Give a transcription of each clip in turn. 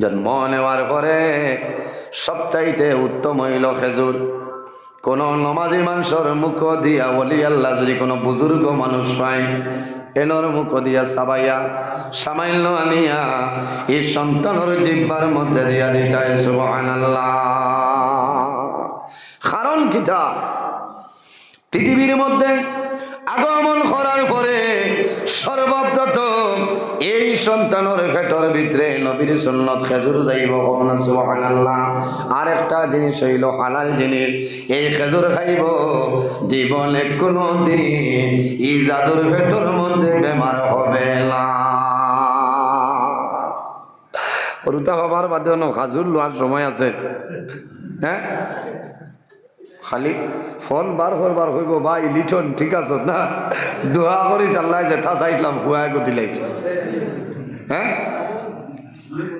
জন্ম নেওয়ার পরে সবচাইতে উত্তম হইল খেজুর। কোন নমাজি মানুষের মুখ দিয়া বলি, আল্লাহ, যদি কোনো বুজুর্গ মানুষ হয়, এনর মুখ দিয়া সাবাইয়া সামাইল আনিয়া, এই সন্তানের জিব্বার মধ্যে দিয়া দিতায় সুবহান কারণ কিতা পৃথিবীর মধ্যে আগমন করার পরে সর্বপ্রথম এই সন্তানের ফেটর ভিতরে নবীর সুন্নত খেজুর যাইব সুবহানাল্লাহ। আর একটা জিনিস হইল হালাল জিনিস। এই খেজুর খাইব, জীবনে কোনো দিন এই জাদুর ফেটর মধ্যে বেমার হবে না। রুতা বাবার বাদেও খাজুর লোয়ার সময় আছে। হ্যাঁ? খালি ফোন বার করবার হইব বা লিটন, ঠিক আছে না? দোয়া করি চাল্লাই যে তা চাইলাম হুয়া গতি লাগছে হ্যাঁ?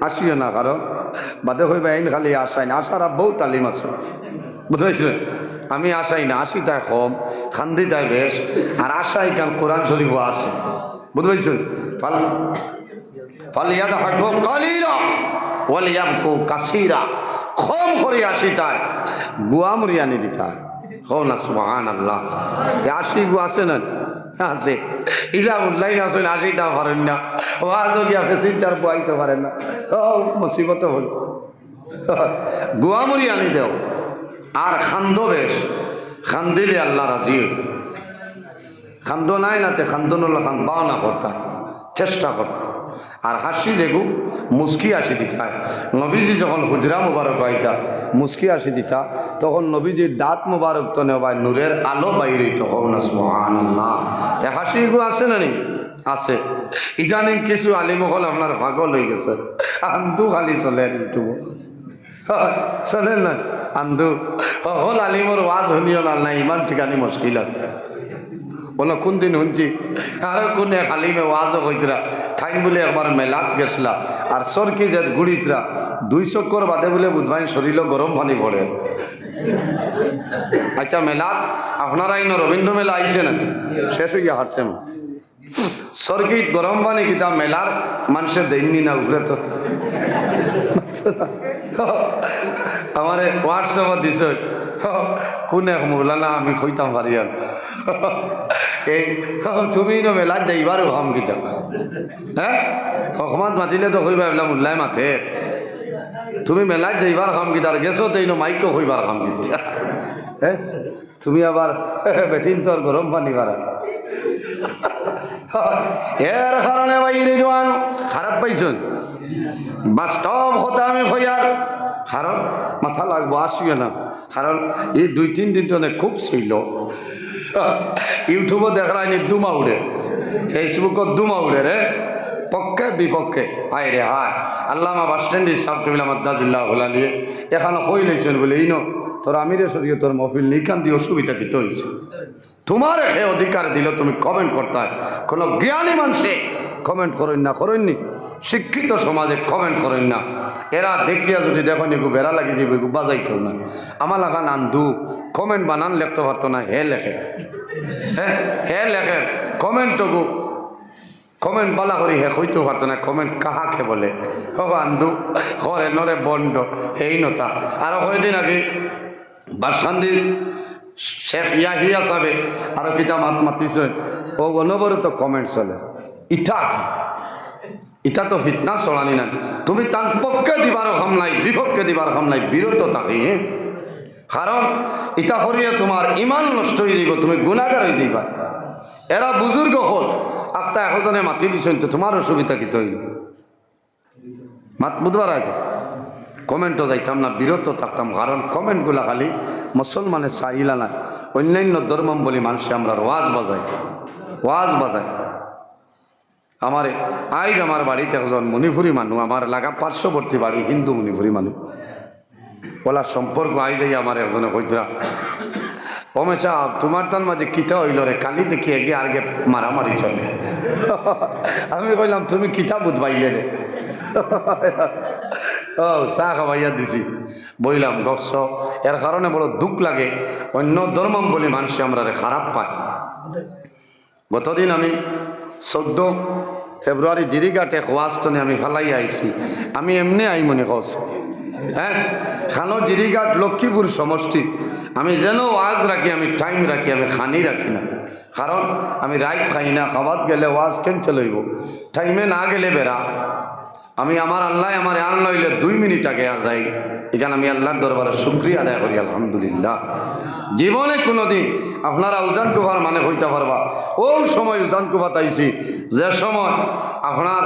আসিও না কারণ বাদে হইবা আইন খালি আসাই না। আসার বউ তালিম আছে। বুঝাইছে? আমি আসাই না। আসি তাই কম, খান্দি তাই বেশ। আর আশাই কান কোরআন শরীফ আছে। বুঝতে ফাল ফালিয়াদ হাকু কালিলা। ওয়ালিয়াবকু কাসীরা কম করে আসি তাই গুয়া মুরিয়ানি দিতা হো না, সুবহানাল্লাহ। এ আসি গু আছে না? আছে। ইলা উল্লাই না শুনে আসি তা পারেন না। ও আজ গিয়া পেসেন্টার বইতে পারেন না। ও মুসিবত হল। গুয়া মুরিয়ানি দেও আর খান্দ বেশ। খান্দিলে আল্লাহ রাজি। খান্দ নাই নাতে খান্দনুল্লাহ খান বাওনা করতা, চেষ্টা করতা। আর হাসি যেগু, মুস্কি আসি দিতা। নবীজি যখন হুজরা মুবারক আইতা মুস্কি আসি দিতা, তখন নবীজির দাঁত মুবারক তো নেবাই নূরের আলো বাইরে তখন তে হাসি গু আছে না নি? আছে ইদানিং কিছু আলিমহল আপনার পাগল হয়ে গেছে। আন্দু খালি চলে ইউটিউব। চলেন না? আন্দু। হল আলিমর ওয়াজ শুনিও না, ইমান ঠিকানি মুশকিল আছে। বলো, কোন দিন শুনছি? আর, কোনে খালিমে ওয়াজও কইতরা থাইন বলে একবার মেলাত গেছিলা, আর সরকি যে গুড়িতরা, দুই চক্কর বাদে বলে বুধবাইন শরীর গরম পানি পড়ে আচ্ছা মেলাত, আপনারা ইন রবীন্দ্র মেলা আইছে না শেষ হইয়া হারছে সরকিত গরম পানি কিতা মেলার মানুষের দেননি না উপরে তো। আমারে হোয়াটসঅ্যাপত দিছ, কোনে মৌলানা আমি কইতাম পারি আর এই, তুমি ন মেলাত যাইবারও হাম কিতা। হ্যাঁ অসমত মাতিলে তো কইবা এইবিলাক মোল্লাই মাতে। তুমি মেলাত যাইবার খাম কিতার গেছো তো ইনো মাইকো কইবার খাম কিতা। হ্যাঁ তুমি আবার বেটিন তোর গরম পানি পারা এর কারণে বাইরে জোয়ান খারাপ পাইছুন। বাস্তব হতে আমি হইয়ার কারণ মাথা লাগবো, আসিও না। কারণ এই দুই, তিন দিন তো খুব ছিল। ইউটিউবও দেখায়নি দুমা উড়ে। ফেসবুকত দুমা উড়ে রে। পক্ষে, বিপক্ষে আয় রে হায়। আল্লামা বাস স্ট্যান্ড সাব কবিলা মাদ্দাজিল্লাহ হলালিয়ে এখানে হই লাইছেন বলে, ইনো, তোর আমিরে সরিয়ে তোর মফিল নিকান দিয়ে অসুবিধা কি হয়েছে তোমার হে অধিকার দিল তুমি কমেন্ট করতে কোনো জ্ঞানী মানুষে কমেন্ট করেন না, করেননি। শিক্ষিত সমাজে কমেন্ট করেন না। এরা দেখিয়া যদি দেখো নিকু বেড়া লাগি যাবে বাজাইতেও না। আমার লাগান আন্দু কমেন্ট বানান লিখতে পারতো না, হে লেখে। হ্যাঁ হে লেখে কমেন্টটুকু কমেন্ট বালা করি হে কইতে পারতো না কমেন্ট কাহাকে বলে? ও আন্দু হরে নরে বন্ড এই নতা। আরও কয়দিন আগে বাসান্দির শেখ ইয়াহিয়া সাহেব, আরও কিতা মাত মাতিছে। ও অনবরত কমেন্ট চলে, ইটা কি? ইটা তো ফিতনা চলানি না তুমি তার পক্ষে দিবার হম নাই, বিপক্ষে দিবার হম নাই বিরত থাকি হ্যাঁ? কারণ ইটা হরিয়ে তোমার ইমান নষ্ট হয়ে যাইব তুমি গুণাগার হয়ে যাইবা এরা বুজুর্গ হল আত্মা এখজনে মাতি দিছেন তো তোমার অসুবিধা কি তৈরি মাত বুধবার হয়তো কমেন্টও যাইতাম না, বিরত থাকতাম। কারণ কমেন্টগুলা খালি মুসলমানের চাহিলা না। অন্যান্য ধর্মম বলি মানুষে আমরা ওয়াজ বাজাই। ওয়াজ বাজাই। আমার, আইজ আমার বাড়িতে একজন মণিপুরি মানুষ আমার লাগা পার্শ্ববর্তী বাড়ি হিন্দু মণিপুরি মানুষ বলা সম্পর্ক আই যাই আমার একজনে কইতরা অমেশা তোমার তার মাঝে কিতা হইল রে? কালি দেখি এগে আগে মারামারি চলে। আমি কইলাম, তুমি কিতা বুধবাইলে রে? ও চা খাবাইয়া দিছি। বইলাম গস এর কারণে বড় দুঃখ লাগে। অন্য ধর্মম বলে মানুষ আমরা খারাপ পায়। গতদিন আমি চোদ্দ ফেব্রুয়ারি জিরিঘাটে খোয়াস্তনে আমি ফালাই আইছি আমি এমনি আই মনে কস হ্যাঁ খানো জিরিঘাট লক্ষ্মীপুর সমষ্টি। আমি যেন ওয়াজ রাখি আমি টাইম রাখি আমি খানি রাখি না। কারণ আমি রাইত খাই না খাবাত গেলে ওয়াজ কেন চলইব টাইমে না গেলে বেড়া আমি আমার আল্লাহ, আমার আর নইলে দুই মিনিট আগে যাই। এখানে আমি আল্লাহর দরবারে শুক্রিয়া আদায় করি, আলহামদুলিল্লাহ। জীবনে কোনোদিন আপনারা উজান কুফার মানে হইতে পারবা। ও সময় উজান কুফাত আইছি যে সময় আপনার,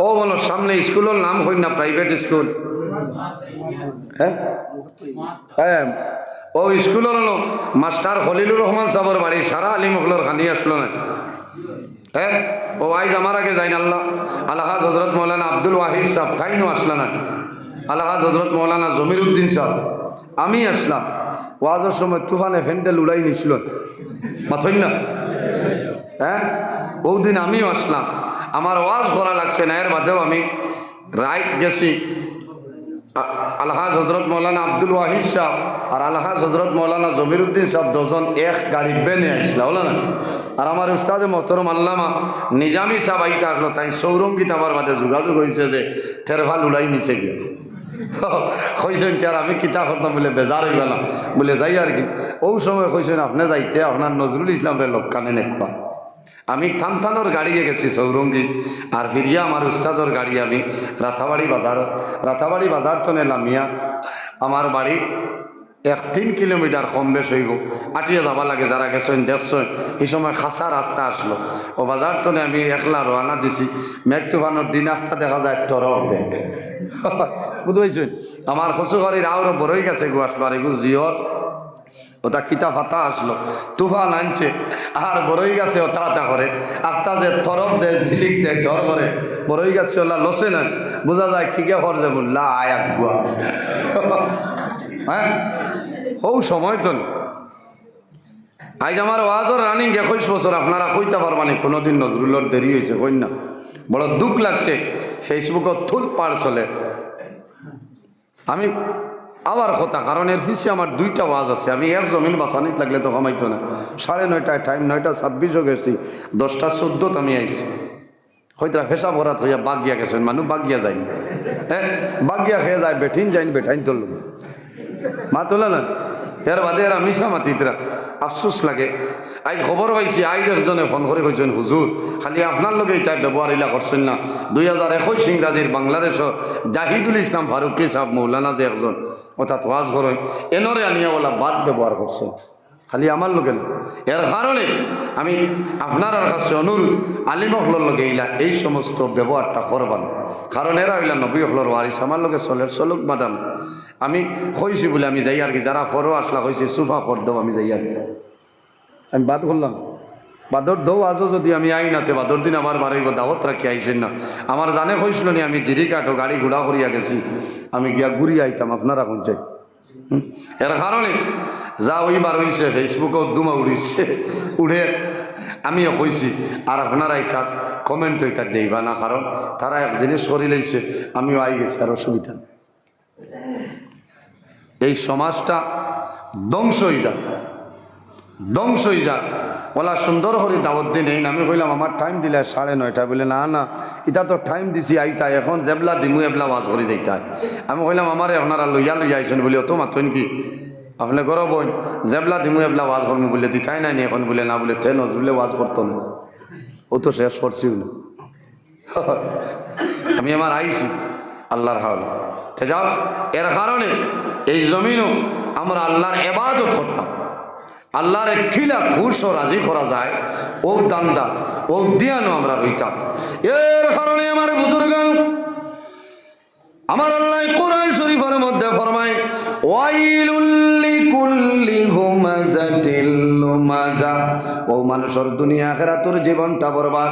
ও বলো সামনে স্কুলের নাম হই না প্রাইভেট স্কুল? হ্যাঁ? হ্যাঁ। ও স্কুলের হলো মাস্টার খলিলুর রহমান সাবর বাড়ি, সারা আলী খানি আসলো না। হ্যাঁ ও আইজ আমার আগে যাইন আল্লাহ। আলহাজ হজরত মৌলানা আব্দুল ওয়াহিদ সাহেব আসলো না আলহাজ হজরত মৌলানা জমির উদ্দিন সাহেব, আমি আসলাম। ওয়াজের সময় তুফানে ফ্যান্ডেল উড়াই নিছিল। মাথইন না? হ্যাঁ বহুদিন আমিও আসলাম। আমার ওয়াজ করা লাগছে না, এর বাদেও আমি রাইট গেছি। আলহাজ হজরত মৌলানা আব্দুল ওয়াহিদ সাহ আর আলহাজ হজরত মৌলানা জমিরুদ্দিন সাহ দুজন এক গাড়ি বেনে আসলা, হলো না? আর আমার উস্তাদে মোহতরম আল্লামা নিজামি সাহ আইতে আসলো, তাই সৌরঙ্গীত আবার বাদে যোগাযোগ হয়েছে যে থেরভাল উড়াই নিছে গিয়ে কইছেন কি, আর আমি কিতাব করতাম বলে বেজার হয়ে গেলাম বলে, যাই আর কি। ও সময় কইছেন, আপনি যাইতে, আপনার নজরুল ইসলাম রে লক্ষানে নেকবা। আমি থানথানোর গাড়িয়ে গেছি সৌরঙ্গী আর ফিরিয়া আমার উস্তাজর গাড়ি আমি রাথাবাড়ি বাজার রাথাবাড়ি বাজার তো নেলামিয়া আমার বাড়ি এক তিন কিলোমিটার কম বেশ হইব আটিয়ে যাবা লাগে যারা গেছেন দেখছেন এই সময় খাসা রাস্তা আসলো ও বাজার তো আমি একলা রওনা দিছি। মেঘ তুফানোর দিন আস্তা দেখা যায় টরক দেখ বুঝতে আমার কচুঘরের আরও বড়ই গেছে গুয়াসবার এগু জিওর ওটা কিতা ফাতা আসলো? তুফান আনছে, আর বড়ই গাছে ওটা আতা করে। আস্তা যে তরফ দে ঝিলিক দে ডর করে বড়ই গাছে ওলা লসে না। বোঝা যায় কি কর যে লা আয়াক গুয়া হ্যাঁ? হৌ সময় তো আজ আমার ওয়াজর রানিং একুশ বছর, আপনারা কইতে পারবানি কোনোদিন নজরুলের দেরি হয়েছে কই না। বড় দুঃখ লাগছে, ফেসবুকত থুল পার চলে। আমি আবার কথা, কারণ এর পিছিয়ে আমার দুইটা ওয়াজ আছে। আমি এক জমিন বাসানিত লাগলে তো কমাইতো না। সাড়ে নয়টায় টাইম নয়টা ছাব্বিশও গেছি, দশটা চোদ্দত আমি আইছি। হয়তো ফেসা ভরাত হইয়া বাগিয়া গেছেন মানুষ বাগিয়া যায়নি হ্যাঁ বাগিয়া খেয়ে যায়, বেঠিন যাইন, বেঠাইন তোল মা তোলা না? এর বাদে এরা মিশা মাতিতরা আফসোস লাগে। আজ খবর পাইছি আজ একজনে ফোন করে কইছেন হুজুর খালি আপনার লগে তাই ব্যবহার ইলা করছেন না। দুই হাজার একুশ ইংরাজির বাংলাদেশও জাহিদুল ইসলাম ফারুকি সাহেব মৌলানা যে একজন অর্থাৎ ওয়াজ করেন এনরে আনিয়া বলা বাদ ব্যবহার করছেন খালি আমার লোকে এর কারণে আমি আপনার কাছে অনুরোধ আলিমকলর লগে ইলা এই সমস্ত ব্যবহারটা করবান কারণ এরা হইলা নবী হলর ওয়ারিস আমার লগে চলে চলুক মাদাম। আমি কইছি বলে, আমি যাই আর কি যারা ফরো আসলা কইছি সুফা পর দেব আমি যাই আর কি। আমি বাদ করলাম বাদর দৌ আজও যদি আমি আই নাতে বাদর দিন আবার বাড়াইব দাওয়াত রাখি আইছেন না। আমার জানে কইছিল নি আমি জিরি কাটো গাড়ি ঘোড়া করিয়া গেছি। আমি গিয়া ঘুরি আইতাম আপনারা কোন চাই? এর কারণে যা ওইবার হয়েছে ফেসবুকেও দুমা উড়িছে উড়ে আমিও কইছি, আর আপনারাই তার কমেন্ট ওই তার যাইবা না, কারণ তারা এক জিনিস সরি লাইছে, আমিও আই গেছি, আর অসুবিধা। এই সমাজটা ধ্বংস হয়ে যাক, ধ্বংস হয়ে যাক ওলা সুন্দর করে দাওয়াত দিন এই আমি কইলাম আমার টাইম দিলে সাড়ে নয়টা বলে না না এটা তো টাইম দিছি আইতা, এখন জেবলা দিমু, এবলা ওয়াজ করে যাইতা আমি কইলাম, আমার আপনারা লইয়া লইয়া আইছেন বলে অত মাতন কি আপনি গরো বোন, জেবলা দিমু, এবলা ওয়াজ করব বলে দিতাই নাই নি? এখন বলে না বলে তে নজরুলে ওয়াজ করতো না। ও তো শেষ করছিও না আমি আমার আইছি, আল্লাহর হাওলা যাও, এর কারণে এই জমিনও আমরা আল্লাহর এবাদত করতাম। আল্লাহর খিলা খুশ ও রাজি করা যায়। ও দান্দা, ও দিয়ানো আমরা রইতাম। এর কারণে আমার বুজুর্গ আমার আল্লাহ কোরআন শরীফের মধ্যে ফরমায় ওয়াইলুল্লি কুল্লি হুমাজাতিল লুমাজা ও মানুষের দুনিয়া আখেরাতুর জীবনটা বরবাদ।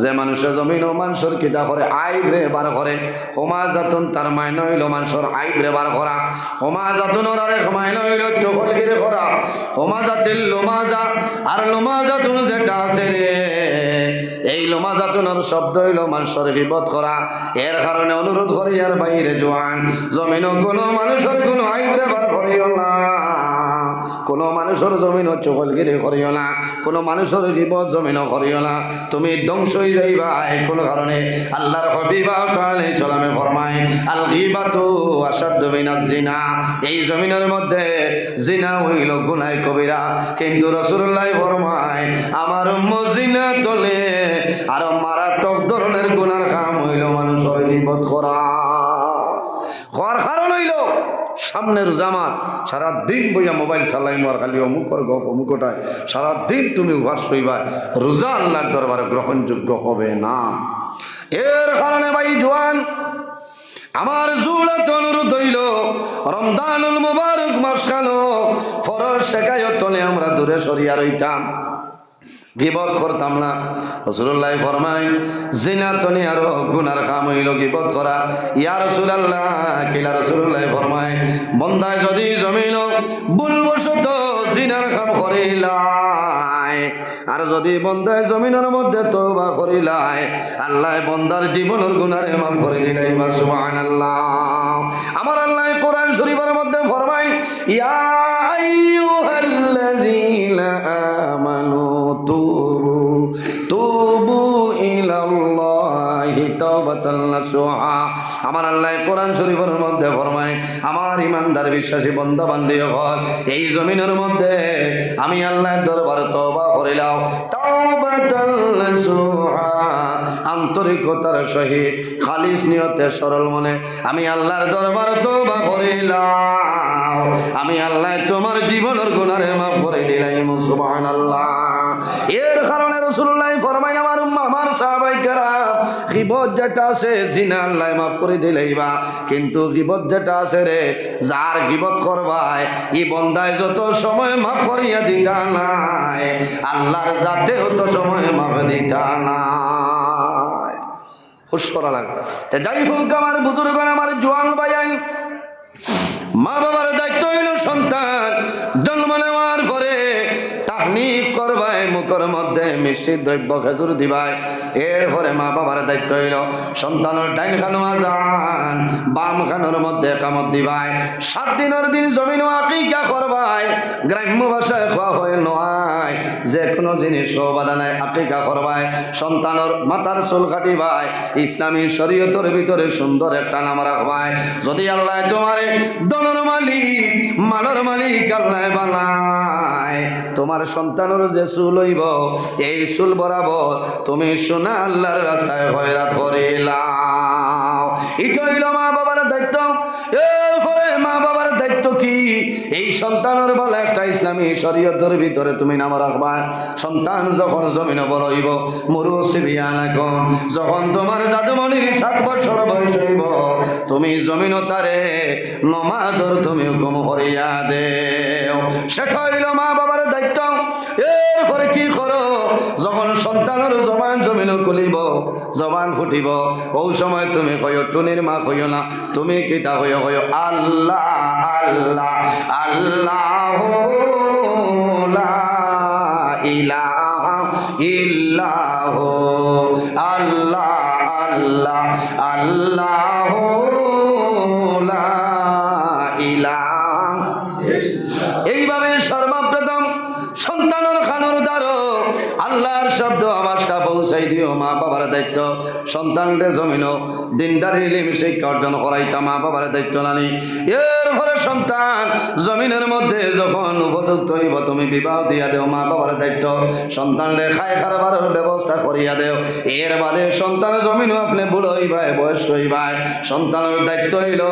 যে মানুষের জমিন ও মানুষের কিতা করে, আইব্রে বার করে। হোমাজাতুন তার মাইন হইল মানুষের আইব্রে বার করা। হোমাজাতুন আরে মাইন হইল চকল গিরে করা। হোমাজাতিল লোমাজা, আর লোমাজাতুন যেটা আছে রে, এই লোমাজাতুনের শব্দ হইল মানুষের বিপদ করা। এর কারণে অনুরোধ করি আর বাইরে জোয়ান। জমিন কোনো মানুষের কোনো আইব্রে বার করিও না। কোনো মানুষের জমিন চকলগিরি করিও না, কোনো মানুষের জীব জমিনও করিও না। তুমি ধ্বংস হয়ে যাইবা। কোনো কারণে আল্লাহর হবিবা কালে সালামে ফরমায় আল গিবাতু আসাদ্দু মিনাজ জিনা। এই জমিনের মধ্যে জিনা হইল গুনাহ কবিরা। কিন্তু রাসূলুল্লাহ ফরমায়, আমার মজিনা তলে, আর মারাত্মক ধরনের গুনার কাম হইল মানুষের গিবত করা। হওয়ার কারণ হইল সামনের জামাত সারা দিন বইয়া মোবাইল চালাই মার খালি অমুকর গপ অমুকটায় সারা দিন তুমি উপাস হইবা রোজা আল্লাহর দরবারে গ্রহণযোগ্য হবে না। এর কারণে ভাই জোয়ান, আমার জুড়াতে অনুরোধ হইল রমদানুল মুবারক মাস কেন ফরজ শেখায়ত তলে আমরা দূরে সরিয়া রইতাম। গিবত করতাম না রসুল্লাহ ফরমাই জিনা তনি আরও গুনার কাম হইল গিবত করা। ইয়া রসুলাল্লাহ, কিলা রসুল্লাহ ফরমাই বন্দায় যদি জমিন ভুলবশত জিনার কাম করিলাই আর যদি বন্দায় জমিনের মধ্যে তওবা করিলাই আল্লাহ বন্দার জীবনের গুনারে মাফ করে দিলাই বা সুবহানাল্লাহ। আমার আল্লাহ কোরআন শরীফের মধ্যে ফরমাই ইয়া আইয়ুহাল্লাযীনা তুবু তুবু আমার আল্লাহ কোরআন শরীফের মধ্যে ফরমায়, আমার ইমানদার বিশ্বাসী বন্ধ বান্ধব এই জমিনের মধ্যে আমি আল্লাহর দরবার তওবা করিলাম। আন্তরিকতার সহিত খালিস নিয়তে সরল মনে আমি আল্লাহর দরবার তওবা করিলাম। আমি আল্লাহ তোমার জীবনের গুনারে মাফ করে দিলাই দিলাম, সুবহানাল্লাহ। এর কারণে রসুল্লাহ ফরমাই আমার আমার সাহাবাই কারাম, গিবত যেটা আছে জিনা আল্লাহ মাফ করে দিলেইবা কিন্তু গিবত যেটা আছে রে, যার গিবত করবাই ই বন্দায় যত সময় মাফ করিয়া দিতা নাই, আল্লাহর যাতেও তো সময় মাফ দিতা নাই। হুশ করা লাগবে। যাই হোক, আমার বুজুর্গ আমার জোয়ান ভাইয়াই মা বাবার দায়িত্ব হইল সন্তান, জন্ম নেওয়ার পরে তাহনিক করবায় মুখের মধ্যে মিষ্টি দ্রব্য খেজুর দিবাই। এরপরে মা বাবার দায়িত্ব হইল সন্তানের ডাইন খানো আজান, বাম খানোর মধ্যে কামত দিবাই। সাত দিনের দিন জমিন আকিকা করবাই, গ্রাম্য ভাষায় খোয়া হয়ে নয় যে কোনো জিনিস বাধা নাই আকিকা করবাই, সন্তানের মাথার চুল কাটিবাই, ইসলামী শরীয়তের ভিতরে সুন্দর একটা নাম রাখবাই। যদি আল্লাহ তোমারে দনের মালিক, মালর মালিক আল্লাহ বানায়, তোমার সন্তানের যে চুল হইব, এই চুল বরাবর তুমি সোনা আল্লাহর রাস্তায় হয়রাত করিলাম এটা হইল মা বাবার দায়িত্ব। এরপরে মা বাবার দায়িত্ব কি? এই সন্তানের বলে একটা ইসলামী শরীয়তের ভিতরে তুমি নাম রাখবা। সন্তান যখন জমিনে বড় হইব মরু সিবিয়া লাগো যখন তোমার জাদুমণির সাত বছর বয়স হইব, তুমি জমিন তারে নমাজর তুমি হুকুম হরিয়া দেও। সেটা হইল মা বাবার এরপরে কি করো? যখন সন্তানের জবান জমিন খুলিব, জবান ফুটিব, ও সময় তুমি কয় টুনির মা কইও না, তুমি কিতা কইও? কইও, আল্লাহ আল্লাহ আল্লাহ ইলাহা ইল্লাহ, আল্লাহ আল্লাহ আল্লাহ পৌঁছাই দিও মা বাবার দায়িত্ব। সন্তানকে জমিন দিনদারি ইলিম শিক্ষা অর্জন করাইতা মা বাবার দায়িত্ব নানি। এরপরে সন্তান জমিনের মধ্যে যখন উপযুক্ত হইব, তুমি বিবাহ দিয়া দেও মা বাবার দায়িত্ব। সন্তানরে খাই খারবারের ব্যবস্থা করিয়া দেও। এর বাদে সন্তান জমিন আপনি বুড়ো হইবাই বয়স হইবাই সন্তানের দায়িত্ব হইল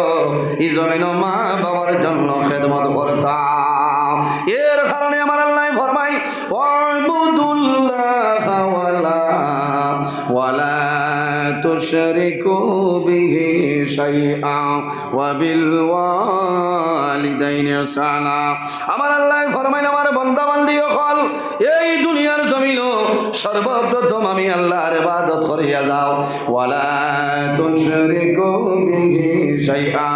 ই জমিন মা বাবার জন্য খেদমত করতাম এর কারণে আমার আল্লাহ ফরমাই ওয়াবুদুল্লাহ ওয়ালা ওয়ালা শাইআ ওয়া বিল ওয়ালিদাইনি ইহসানা আমার আল্লাহ ফরমাইল, আমার বান্দা বান্দি হল এই দুনিয়ার জমিন সর্বপ্রথম আমি আল্লাহর ইবাদত করিয়া যাও। ওয়ালা তুশরিকু বিহি শাইআ,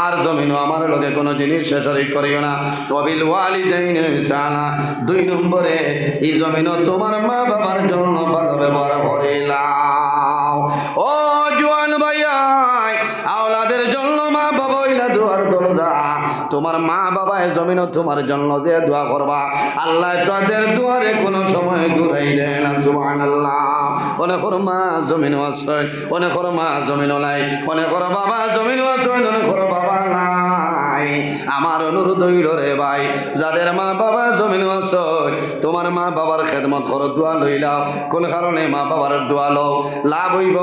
আর জমিন আমার লগে কোনো জিনিস শরীক করিও না। ওয়াবিল ওয়ালিদাইনি ইহসানা দুই নম্বরে, এই জমিন তোমার মা বাবার জন্য ভালো ব্যবহার করিলাম। ভাই আওলাদের জন্য মা বাবা দরজা। তোমার মা বাবা জমিন তোমার জন্য যে দোয়া করবা। আল্লাহ তাদের দুয়ারে কোনো সময় ঘুরাই দেয় না সুবহান আল্লাহ মা জমিন আছে অনেকর মা জমিন নাই। অনেকর বাবা জমিন আছে অনেকর বাবা নাই। আমার অনুরোধ রে ভাই, যাদের মা বাবা জমিন আছে, তোমার মা বাবার খেদমত করো, দোয়া লইলাও। কোন কারণে মা বাবার দোয়া লও? লাভ হইব।